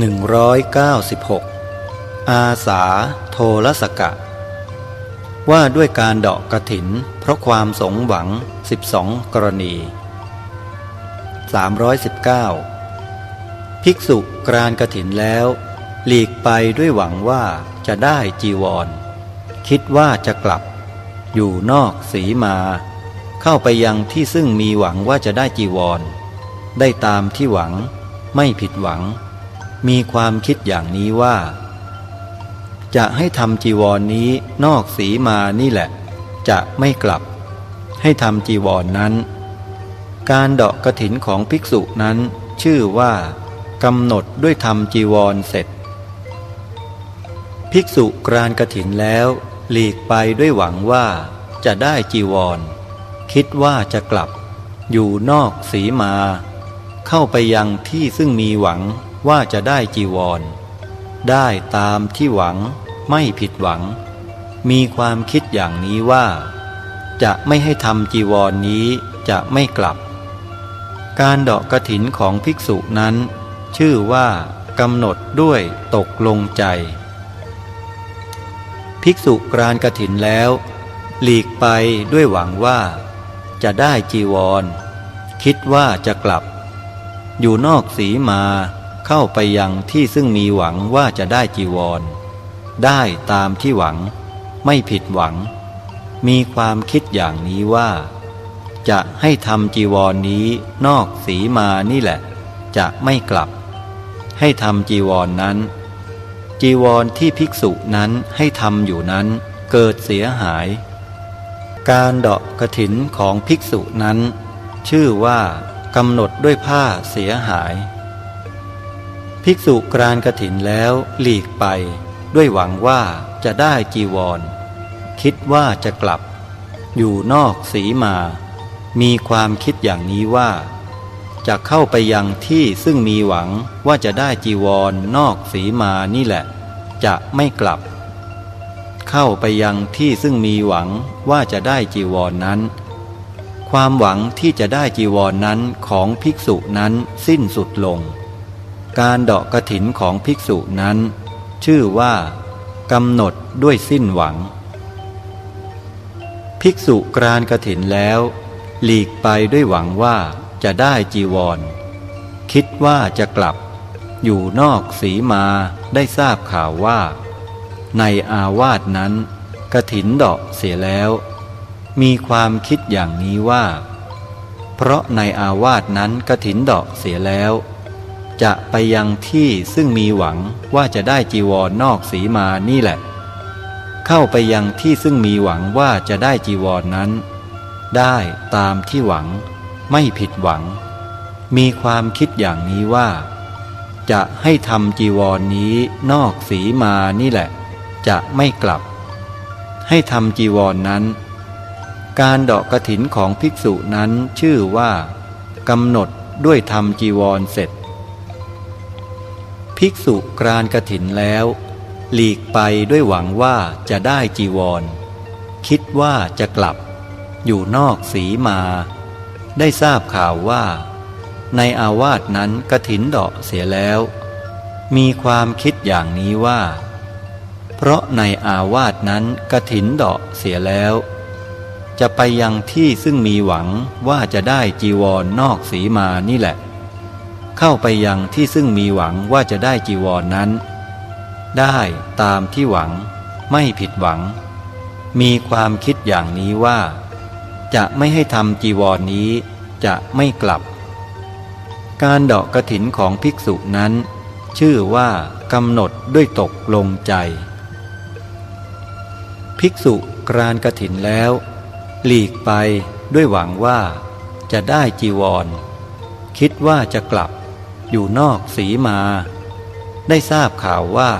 196 อาสาโทรสกะ ว่าด้วยการเดาะกระถิน เพราะความสงหวัง 12 กรณี 319 ภิกษุกรานกระถินแล้ว หลีกไปด้วยหวังว่าจะได้จีวร คิดว่าจะกลับ อยู่นอกสีมา เข้าไปยังที่ซึ่งมีหวังว่าจะได้จีวร ได้ตามที่หวัง ไม่ผิดหวัง มีความคิดอย่างนี้ว่า จะให้ทำจีวรนนี้นอกสีมานี่แหละ จะไม่กลับ ให้ทำจีวรนนั้น การเดาะกระถินของภิกษุนั้นชื่อว่ากำหนดด้วยทำจีวรเสร็จ ภิกษุกรานกระถินแล้วหลีกไปด้วยหวังว่าจะได้จีวร คิดว่าจะกลับ อยู่นอกสีมา เข้าไปยังที่ซึ่งมีหวัง ว่าจะได้จีวร ได้ตามที่หวังไม่ผิดหวัง มีความคิดอย่างนี้ว่า จะไม่ให้ทำจีวรนนี้จะไม่กลับ การเดาะกระถินของภิกษุนั้น ชื่อว่ากำหนดด้วยตกลงใจ ภิกษุกรานกระถินแล้ว หลีกไปด้วยหวังว่า จะได้จีวร คิดว่าจะกลับ อยู่นอกสีมา เข้าไปยังที่ซึ่งมีหวังว่าจะได้จีวร ได้ตามที่หวัง ไม่ผิดหวัง มีความคิดอย่างนี้ว่า จะให้ทำจีวรนนี้นอกสีมานี่แหละ จะไม่กลับ ให้ทำจีวรนนั้น จีวรที่ภิกษุนั้นให้ทำอยู่นั้นเกิดเสียหาย การเดาะกระถินของภิกษุนั้น ชื่อว่ากำหนดด้วยผ้าเสียหาย ภิกษุกรานกระถินแล้วหลีกไป ด้วยหวังว่าจะได้จีวร คิดว่าจะกลับ อยู่นอกสีมา มีความคิดอย่างนี้ว่า จะเข้าไปยังที่ซึ่งมีหวังว่าจะได้จีวรนอกสีมานี่แหละ จะไม่กลับ เข้าไปยังที่ซึ่งมีหวังว่าจะได้จีวรนนั้น ความหวังที่จะได้จีวรนนั้นของภิกษุนั้นสิ้นสุดลง การเดาะกระถินของภิกษุนั้น ชื่อว่ากำหนดด้วยสิ้นหวัง ภิกษุกรานกระถินแล้ว หลีกไปด้วยหวังว่าจะได้จีวร คิดว่าจะกลับ อยู่นอกสีมาได้ทราบข่าวว่า ในอาวาสนั้นกระถินเดาะเสียแล้ว มีความคิดอย่างนี้ว่า เพราะในอาวาสนั้นกระถินเดาะเสียแล้ว จะไปยังที่ซึ่งมีหวังว่าจะได้จีวรนอกสีมานี่แหละ เข้าไปยังที่ซึ่งมีหวังว่าจะได้จีวรนนั้น ได้ตามที่หวัง ไม่ผิดหวัง มีความคิดอย่างนี้ว่า จะให้ทำจีวรนนี้นอกสีมานี่แหละ จะไม่กลับ ให้ทำจีวรนนั้น การเดาะกระถินของภิกษุนั้นชื่อว่ากำหนดด้วยทำจีวรเสร็จ ภิกษุกรานกระถินแล้ว หลีกไปด้วยหวังว่าจะได้จีวร คิดว่าจะกลับ อยู่นอกสีมา ได้ทราบข่าวว่า ในอาวาสนั้นกระถินเดาะเสียแล้ว มีความคิดอย่างนี้ว่า เพราะในอาวาสนั้นกระถินเดาะเสียแล้ว จะไปยังที่ซึ่งมีหวังว่าจะได้จีวรนนอกสีมานี่แหละ เข้าไปยังที่ซึ่งมีหวังว่าจะได้จีวรนนั้น ได้ตามที่หวังไม่ผิดหวัง มีความคิดอย่างนี้ว่า จะไม่ให้ทำจีวรนนี้จะไม่กลับ การเดาะกระถินของภิกษุนั้น ชื่อว่ากำหนดด้วยตกลงใจ ภิกษุกรานกระถินแล้ว หลีกไปด้วยหวังว่าจะได้จีวร คิดว่าจะกลับ อยู่นอกสีมา ได้ทราบข่าวว่า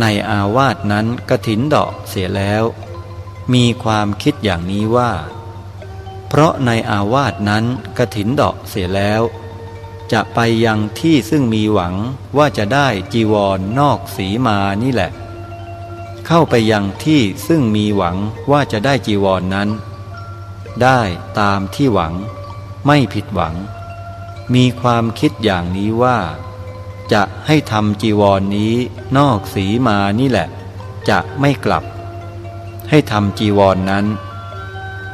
ในอาวาสนั้นกระถินดอกเสียแล้ว มีความคิดอย่างนี้ว่า เพราะในอาวาสนั้นกระถินดอกเสียแล้ว จะไปยังที่ซึ่งมีหวังว่าจะได้จีวรนนอกสีมานี่แหละ เข้าไปยังที่ซึ่งมีหวังว่าจะได้จีวรนนั้น ได้ตามที่หวังไม่ผิดหวัง มีความคิดอย่างนี้ว่า จะให้ทำจีวรนนี้นอกสีมานี่แหละ จะไม่กลับ ให้ทำจีวรนนั้น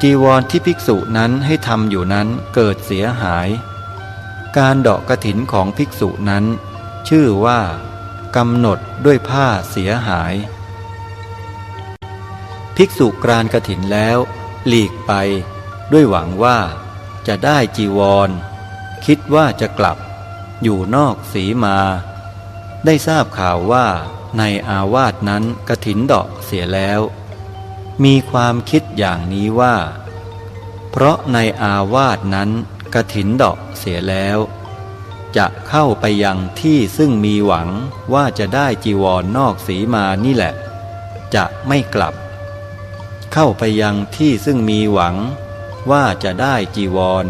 จีวรที่ภิกษุนั้นให้ทำอยู่นั้นเกิดเสียหาย การเดาะกระถินของภิกษุนั้น ชื่อว่ากำหนดด้วยผ้าเสียหาย ภิกษุกรานกระถินแล้ว หลีกไป ด้วยหวังว่าจะได้จีวร คิดว่าจะกลับ อยู่นอกสีมา ได้ทราบข่าวว่าในอาวาสนั้นกระถินดอกเสียแล้ว มีความคิดอย่างนี้ว่า เพราะในอาวาสนั้นกระถินดอกเสียแล้ว จะเข้าไปยังที่ซึ่งมีหวังว่าจะได้จีวรนนอกสีมานี่แหละ จะไม่กลับ เข้าไปยังที่ซึ่งมีหวังว่าจะได้จีวร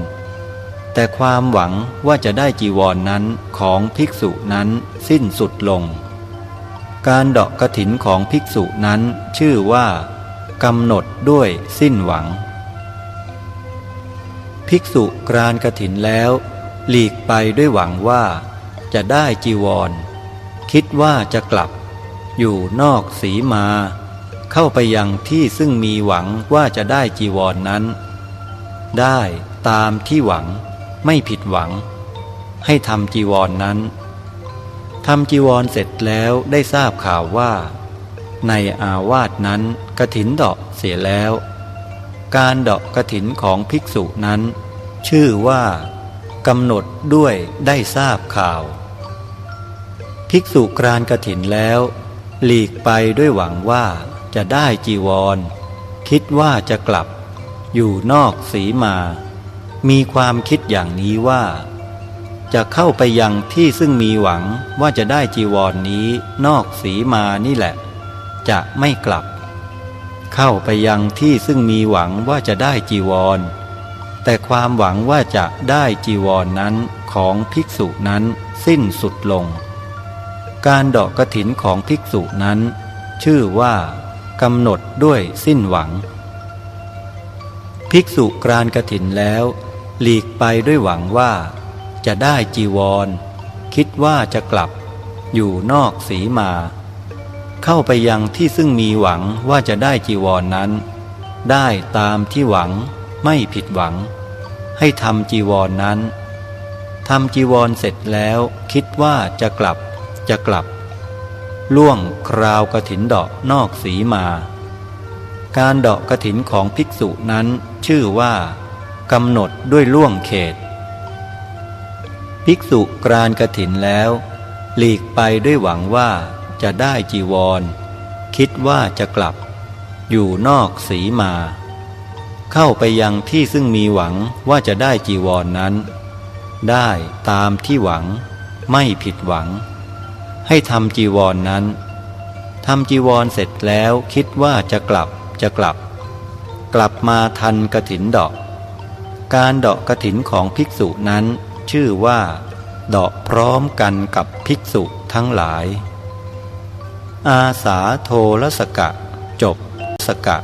แต่ความหวังว่าจะได้จีวรนนั้นของภิกษุนั้นสิ้นสุดลง การเดาะกระถินของภิกษุนั้นชื่อว่ากำหนดด้วยสิ้นหวัง ภิกษุกรานกระถินแล้ว หลีกไปด้วยหวังว่า จะได้จีวร คิดว่าจะกลับ อยู่นอกสีมา เข้าไปยังที่ซึ่งมีหวังว่าจะได้จีวรนนั้น ได้ตามที่หวัง ไม่ผิดหวัง ให้ทำจีวรนนั้นทำจีวรเสร็จแล้วได้ทราบข่าวว่า ในอาวาสนั้นกระถินดอกเสียแล้ว การดอกกระถินของภิกษุนั้น ชื่อว่ากำหนดด้วยได้ทราบข่าว ภิกษุกรานกระถินแล้ว หลีกไปด้วยหวังว่าจะได้จีวร คิดว่าจะกลับ อยู่นอกสีมา มีความคิดอย่างนี้ว่า จะเข้าไปยังที่ซึ่งมีหวังว่าจะได้จีวรนนี้นอกสีมานี่แหละ จะไม่กลับ เข้าไปยังที่ซึ่งมีหวังว่าจะได้จีวร แต่ความหวังว่าจะได้จีวรนนั้นของภิกษุนั้นสิ้นสุดลง การดอกกระถินของภิกษุนั้น ชื่อว่ากำหนดด้วยสิ้นหวัง ภิกษุกรานกระถินแล้ว หลีกไปด้วยหวังว่า จะได้จีวร คิดว่าจะกลับ อยู่นอกสีมา เข้าไปยังที่ซึ่งมีหวังว่าจะได้จีวรนนั้น ได้ตามที่หวังไม่ผิดหวัง ให้ทำจีวรนนั้นทำจีวรเสร็จแล้วคิดว่าจะกลับจะกลับ ล่วงคราวกระถินดอกนอกสีมา การดอกกระถินของภิกษุนั้นชื่อว่า กำหนดด้วยล่วงเขต ภิกษุกรานกระถินแล้ว หลีกไปด้วยหวังว่าจะได้จีวร คิดว่าจะกลับ อยู่นอกสีมา เข้าไปยังที่ซึ่งมีหวังว่าจะได้จีวรนนั้น ได้ตามที่หวัง ไม่ผิดหวัง ให้ทำจีวรนนั้นทำจีวรเสร็จแล้วคิดว่าจะกลับจะกลับ กลับมาทันกระถินดอก การเดาะกระถินของภิกษุนั้น ชื่อว่า เดาะพร้อมกันกับภิกษุทั้งหลาย อาสาโทรสกะ จบสกะ